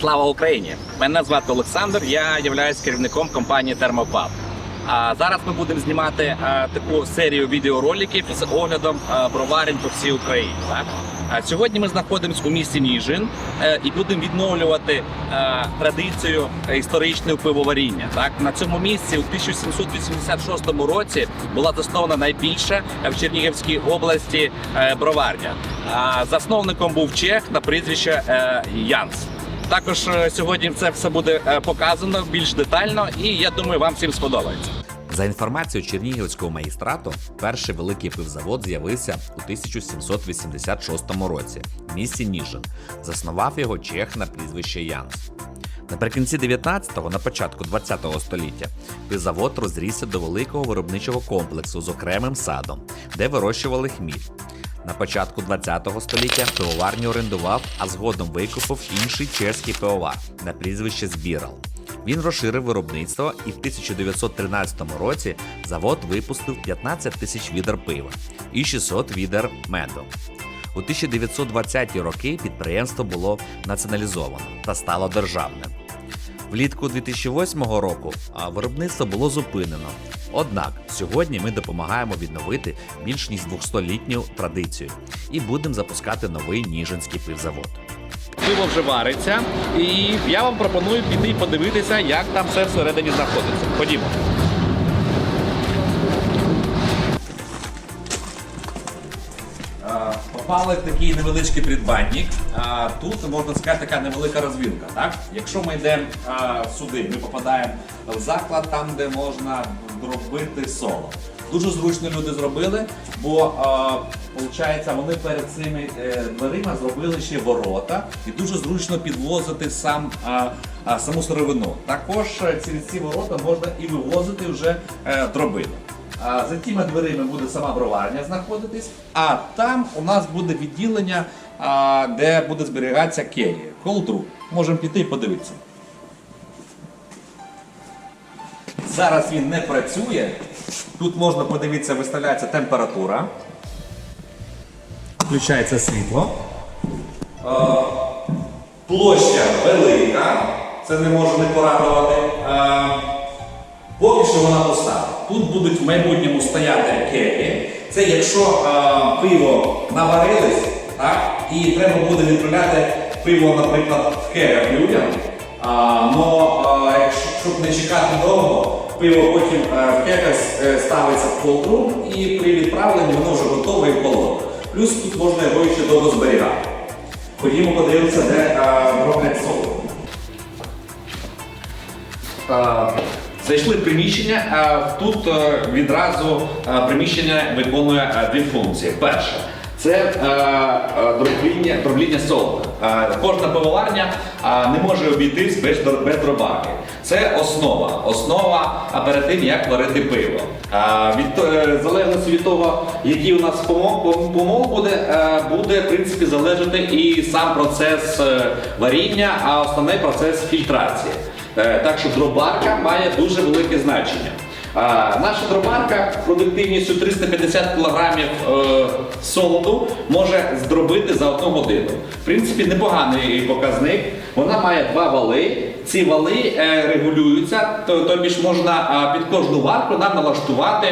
Слава Україні! Мене звати Олександр. Я являюсь керівником компанії Термопаб. А зараз ми будемо знімати е, таку серію відеороликів з оглядом е, броварень по всій Україні. Так? А сьогодні ми знаходимося у місті Ніжин е, і будемо відновлювати е, традицію історичного пивоваріння. Так на цьому місці у 1786 році була заснована найбільша в Чернігівській області броварня. А засновником був чех на прізвище Янс. Також е, сьогодні це все буде е, показано більш детально, і я думаю, вам всім сподобається. За інформацією Чернігівського магістрату, перший великий пивзавод з'явився у 1786 році в місті Ніжин. Заснував його чех на прізвище Янс. Наприкінці 19-го, на початку 20-го століття, пивзавод розрісся до великого виробничого комплексу з окремим садом, де вирощували хміль. На початку 20-го століття пивоварню орендував, а згодом викупив інший чеський пивовар на прізвище Збірал. Він розширив виробництво і в 1913 році завод випустив 15 тисяч відер пива і 600 відер меду. У 1920-ті роки підприємство було націоналізовано та стало державним. Влітку 2008 року виробництво було зупинено. Однак сьогодні ми допомагаємо відновити більш ніж 200-літню традицію і будемо запускати новий Ніжинський пивзавод. Пиво вже вариться, і я вам пропоную піти і подивитися, як там все всередині знаходиться. Ходімо. Попали в такий невеличкий придбанник. Тут можна сказати така невелика розвілка. Так? Якщо ми йдемо сюди, ми попадаємо в заклад, там де можна робити соло. Дуже зручно люди зробили, бо виходить, вони перед цими е, дверима зробили ще ворота і дуже зручно підвозити сам, а, саму сировину. Також через ці ворота можна і вивозити вже е, дробину. За тими дверима буде сама броварня знаходитись, а там у нас буде відділення, де буде зберігатися кегі, колдру. Можемо піти і подивитися. Зараз він не працює. Тут можна подивитися, виставляється температура. Включається світло. Е, Площа велика. Це не може не порадувати. Е, Поки що вона пуста. Тут будуть в майбутньому стояти кеги. Це якщо е, пиво наварилось, так, і треба буде відправляти пиво, наприклад, в кегах людям. Но якщо щоб не чекати довго, пиво потім е, кегах е, ставиться в колдру і при відправленні воно вже готове і холодне. Плюс тут можна його ще довго зберігати. Ходімо подивимося, де е, роблять соло. Зайшли в приміщення. Тут відразу приміщення виконує дві функції. Перше це е, е, дробління, дробління солода. Е, Кожна пивоварня е, не може обійтись без, без дробаки. Це основа. Основа перед тим, як варити пиво. Е, Від, е, залежності від того, який у нас помол, пом- помол буде, е, буде в принципі залежати і сам процес е, варіння, а основний процес фільтрації. Е, Так що дробарка має дуже велике значення. Наша дробарка продуктивністю 350 кг е, солоду може здробити за одну годину. В принципі, непоганий показник. Вона має два вали. Ці вали е, регулюються, то, тобі ж можна під кожну варку нам налаштувати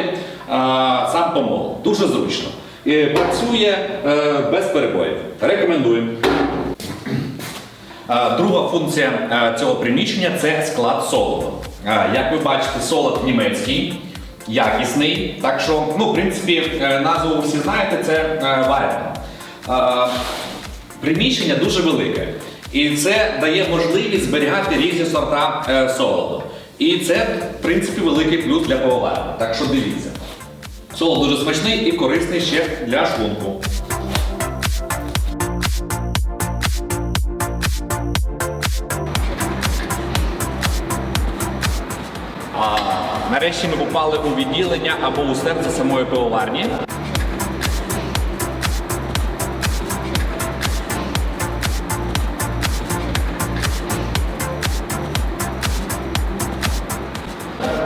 сам помол. Дуже зручно. Працює е, без перебоїв. Рекомендуємо. Е, Друга функція е, цього приміщення це склад солоду. Е, Як ви бачите, солод німецький, якісний. Так що, ну, в принципі, назву ви всі знаєте, це варено. Приміщення дуже велике. І це дає можливість зберігати різні сорта солоду. І це, в принципі, великий плюс для пивоварні. Так що дивіться. Солод дуже смачний і корисний ще для шлунку. Нарешті ми попали у відділення або у серце самої пивоварні.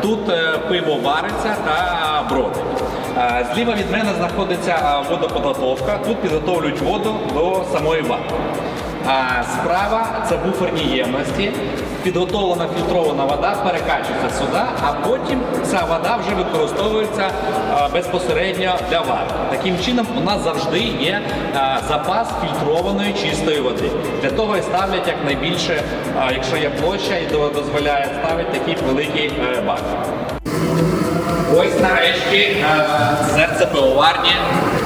Тут е, пиво вариться та бродить. Е, Зліва від мене знаходиться е, водоподготовка. Тут підготовлюють воду до самої варки. А справа це буферні ємності. Підготовлена фільтрована вода перекачується сюди, а потім ця вода вже використовується безпосередньо для варки. Таким чином, у нас завжди є запас фільтрованої чистої води. Для того і ставлять якнайбільше, якщо є площа і до- дозволяє ставити такий великий е, бак. Ось нарешті е, серце пивоварні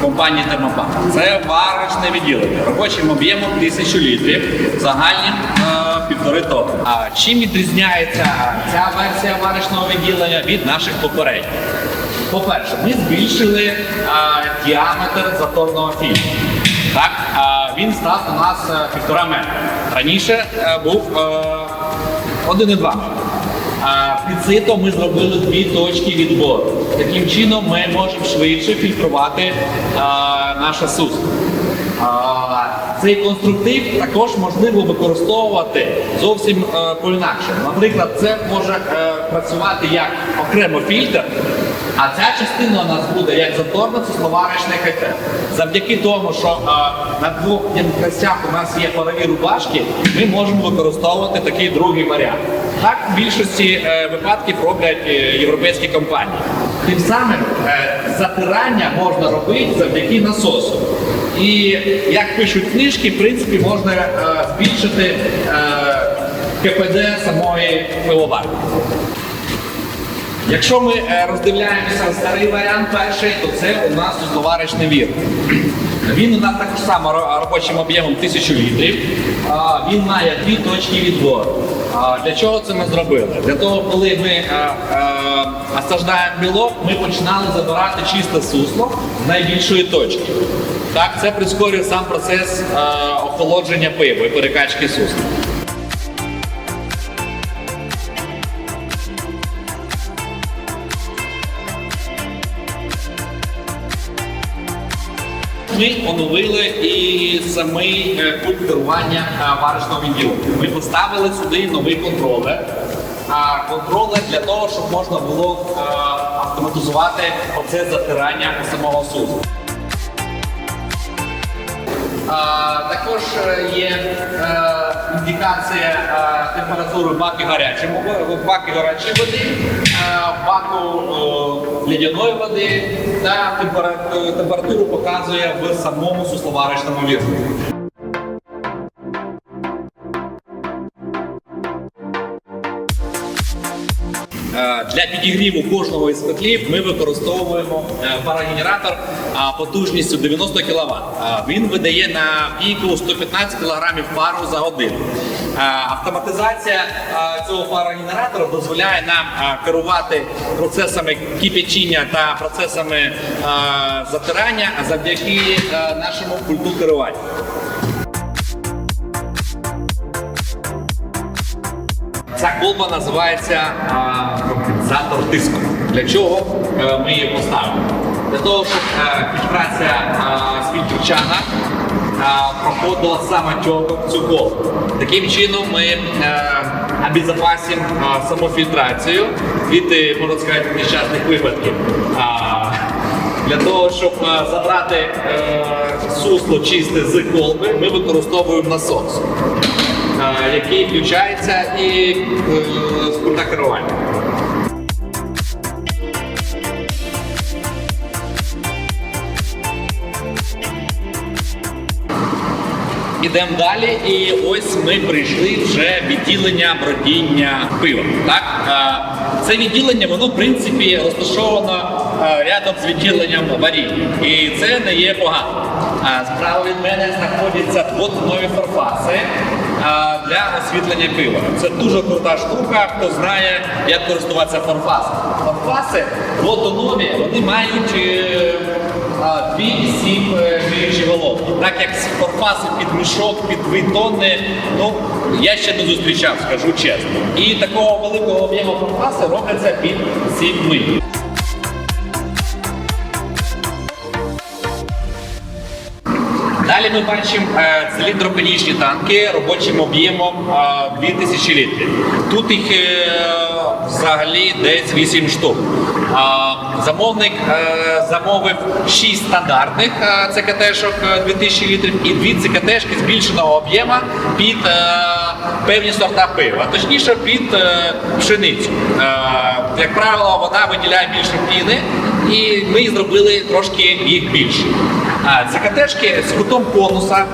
компанії Термопак. Це варочне відділення. Робочим об'ємом 1000 літрів, загальним е, півтори тонни. А чим відрізняється ця версія варочного відділення від наших попередніх? По-перше, ми збільшили е, діаметр заторного фільтру. Так, е, він став у нас півтора метра. Раніше е, був е, 1,2 а під ми зробили дві точки відбору. Таким чином ми можемо швидше фільтрувати а, наше сусло. Цей конструктив також можливо використовувати зовсім по інакше. Наприклад, це може е, працювати як окремо фільтр, а ця частина у нас буде як заторно-сусловарочний котел. Завдяки тому, що е, на двох ємкостях у нас є парові рубашки, ми можемо використовувати такий другий варіант. Так в більшості е, випадків роблять е, європейські компанії. Тим самим е, затирання можна робити завдяки насосу. І як пишуть книжки, в принципі, можна е, збільшити е, КПД самої пивоварки. Якщо ми е, роздивляємося старий варіант перший, то це у нас сусловарочний вір. Він у нас також само робочим об'ємом 1000 літрів. Він має дві точки відбору. Для чого це ми зробили? Для того, коли ми е, е, осаждаємо білок, ми починали забирати чисте сусло з найбільшої точки. Так, це прискорює сам процес охолодження пива і перекачки сусла. Ми оновили і самий е, пульт керування е, варочного відділу. Ми поставили сюди новий контролер. А контролер для того, щоб можна було е, автоматизувати процес затирання самого суду. Також е, є індикація е, температури баки гарячому, баки гарячої води, е, баку е, лідяної води та температуру, показує в самому сусловарочному вірку. Для підігріву кожного із котлів ми використовуємо е, парогенератор потужністю 90 кВт. Він видає на піку 115 кг пару за годину. Е, Автоматизація е, цього парогенератора дозволяє нам е, керувати процесами кипячіння та процесами е, затирання завдяки е, нашому пульту керування. Ця колба називається компенсатор тиску. Для чого е, ми її поставили? Для того, щоб фільтрація з фільтрчана проходила саме цю колбу. Таким чином ми е, обезопасимо саму фільтрацію від, можна сказати, нещасних випадків. Для того, щоб е, забрати сусло чисте з колби, ми використовуємо насос який включається і е, з керування. Ідемо далі, і ось ми прийшли вже відділення бродіння пива. Так? Е, Це відділення, воно в принципі розташовано е, рядом з відділенням варіння. І це не є погано. Справа від мене знаходяться двотонові фарфаси для освітлення пива. Це дуже крута штука, хто знає, як користуватися фарфасом. Фарфаси двотонові, вони мають е, дві-сім е, гріючі головки. Так як фарфаси під мішок, під дві тонни, ну я ще не зустрічав, скажу чесно. І такого великого об'єму фарфаси робляться під сім миль. Далі ми бачимо е, циліндропенічні танки робочим об'ємом е, 2000 літрів. Тут їх е, взагалі десь 8 штук. Замовник е, замовив 6 стандартних е, ЦКТ-шок е, 2000 літрів і 2 ЦКТ-шки збільшеного об'єму під е, певні сорта пива, точніше під е, пшеницю. Е, Як правило, вона виділяє більше піни, і ми зробили трошки їх більше. ЦКТшки з кутом конуса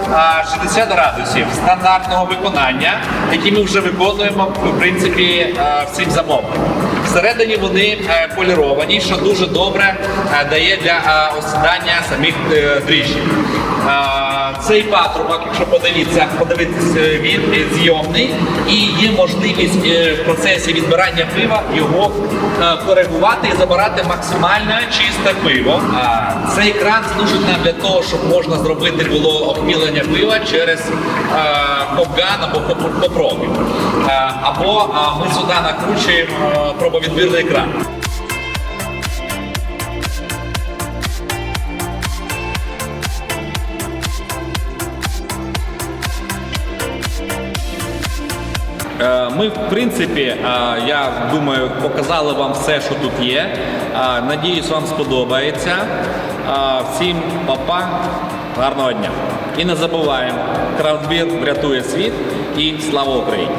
60 градусів стандартного виконання, які ми вже виконуємо в принципі всім замовленням. Всередині вони е, поліровані, що дуже добре е, дає для е, осідання самих дріжджів. Цей патрубок, якщо подивитися, подивитися, він зйомний і є можливість в процесі відбирання пива його коригувати і забирати максимально чисте пиво. Цей кран служить нам для того, щоб можна зробити було обмілення пива через е, або поп- Е, Або ми сюди накручуємо е, пробовідбірний кран. Е, Ми, в принципі, е, я думаю, показали вам все, що тут є. Е, Надіюсь, вам сподобається. Е, Всім па-па, гарного дня. І не забуваємо, крафтбір врятує світ і слава Україні!